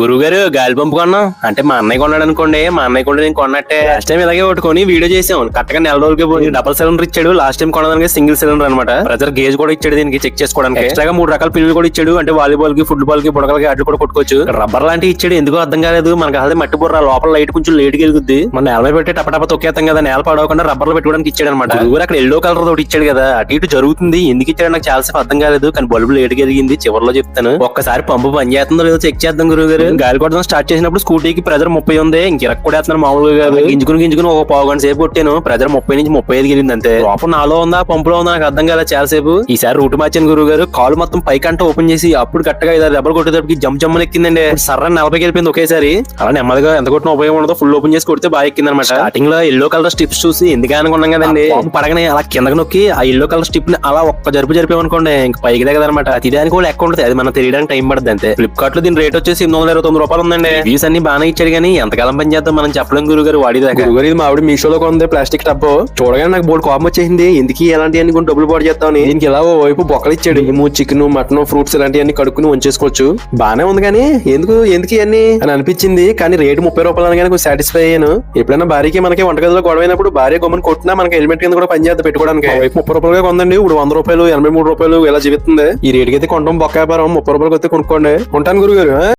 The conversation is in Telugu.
గురుగారు గాలి పంపు కొన్నాం. అంటే మా అన్నయ్య కొన్నాడు అనుకోండి మా అన్నయ్య కొంటే నేను కొన్నట్టే. లాస్ట్ టైం ఇలాగే కొట్టుకొని వీడియో చేసాం. కరెక్ట్గా నెల రోజులకి పోయి డబల్ సిలిండర్ ఇచ్చాడు. లాస్ట్ టైం కొనడానికి సింగిల్ సిలిండర్ అనమాట ప్రెజర్ గేజ్ కూడా ఇచ్చాడు దీనికి చెక్ చేసుకోవడానికి. ఎక్స్ట్రాగా మూడు రకాల పిల్లలు కూడా ఇచ్చాడు. అంటే వాలీబాల్కి ఫుట్బాల్కి బుడగలకి అట్లు కూడా కొట్టుకోవచ్చు. రబ్బర్ లాంటివి ఇచ్చాడు. ఎందుకో అర్థం కాలేదు. మనకి అదే మట్టి బుర్ర. లోపల లైట్ కొంచెం లేట్ వెలుగుద్ది మన నేల పెట్టి టపటప తొక్కేస్తాం కదా. నేల పడవకుండా రబ్బర్లో పెట్టుకోవడానికి ఇచ్చాడు అనమాట ఊరు అక్కడ ఎల్లో కలర్ తోటి ఇచ్చాడు కదా. అటు ఇటు జరుగుతుంది. ఎందుకు ఇచ్చాడు నాకు చాలా సేపు అర్థం కాలేదు. కానీ బల్బు లేట్ ఎదిగింది చివరిలో చెప్తాను. ఒక్కసారి పంపు పని చేస్తుందో లేదో చెక్ చేద్దాం గురువు గారు గాలి కొట్టడం స్టార్ట్ చేసినప్పుడు స్కూటీకి ప్రెజర్ ముప్పై ఉంది. ఇంక ఇరక్ కూడా వేస్తున్నాను మామూలుగా కాదు. గింజుకుని గింజుకుని ఒక పావు గంట సేపు కొట్టాను. ప్రెజర్ ముప్పై నుంచి ముప్పై ఐదు వెళ్ళింది అంతే. లోపల నాలో ఉందా? పంపులో ఉందా? నాకు అర్థం కాలేదు చాలా సేపు ఈసారి రూట్ మార్చాను గురువు గారు కాలు మొత్తం పైకంట ఓపెన్ చేసి అప్పుడు కరెక్ట్గా ఐదారు దెబ్బలు కొట్టేటప్పటికి జమ్ జమ్మని ఎక్కిందండి. సర్ర నలభైకి వెళ్ళిపోయింది ఒకేసారి. అలా నెమ్మదిగా ఎంత కొట్టిన ఉపయోగం ఉండదో. ఫుల్ ఓపెన్ చేసి కొడితే బాగా ఎక్కింది అనమాట స్టార్టింగ్లో ఎల్లో కలర్ స్టిప్స్ చూసి ఎందుకు అనుకున్నాం కదండి? పడగనే అలా కిందకి నొక్కి ఆ ఎల్లో కలర్ స్టిప్ని అలా ఒక్క జరుపు జరిపామనుకోండి ఇంక పైకి దగ్గదనమాట తినడానికి కూడా లెక్క ఉంటుంది. అది మనం తెలియడానికి టైం పడుతుంది అంతే. ఫ్లిప్కార్ట్లో దీని రేట్ వచ్చేసి ఎనిమిది వందల ఇరవై తొమ్మిది రూపాయలు ఉందండి. వ్యూస్ అన్ని బాగానే ఇచ్చాడు కానీ ఎంతకాలం పని చేద్దాం మనం చెప్పలేం గురువు గారు వాడి గురుగారు ఇది మా ఆవిడ మీషోలో కొంది ప్లాస్టిక్ టబ్. చూడగానే నాకు బోల్ కోపం వచ్చేసింది. ఎందుకు ఎలాంటి అన్ని కొన్ని డబ్బులు పాటు చేస్తామని దీనికి ఇలా ఓ వైపు బొక్కలు ఇచ్చాడు. ఇము చికెన్ మటన్ ఫ్రూట్స్ ఇలాంటివన్నీ కడుక్కుని ఉంచేసుకోవచ్చు బానే ఉంది కానీ ఎందుకు ఎందుకు ఇవన్నీ అని అనిపించింది. కానీ రేటు ముప్పై రూపాయలు అనగానే కొంచెం సాటిస్ఫై అయ్యాను. ఎప్పుడైనా భార్యకి మనకి వంటగదిలో గొడవ అయినప్పుడు భార్య గొమ్మని కొట్టినా మనకి హెల్మెట్ కింద కూడా పని చేద్దాం పెట్టుకోవడానికి వైపు ముప్పై రూపాయలుగా కొందండి. ఇప్పుడు వంద రూపాయలు ఎనభై మూడు రూపాయలు ఇలా జీవిస్తుంది. ఈ రేటుకి అయితే కొనడం బొక్క వ్యాపారం. ముప్పై రూపాయలకి అయితే కొనుక్కోండి. ఉంటాను గురుగారు?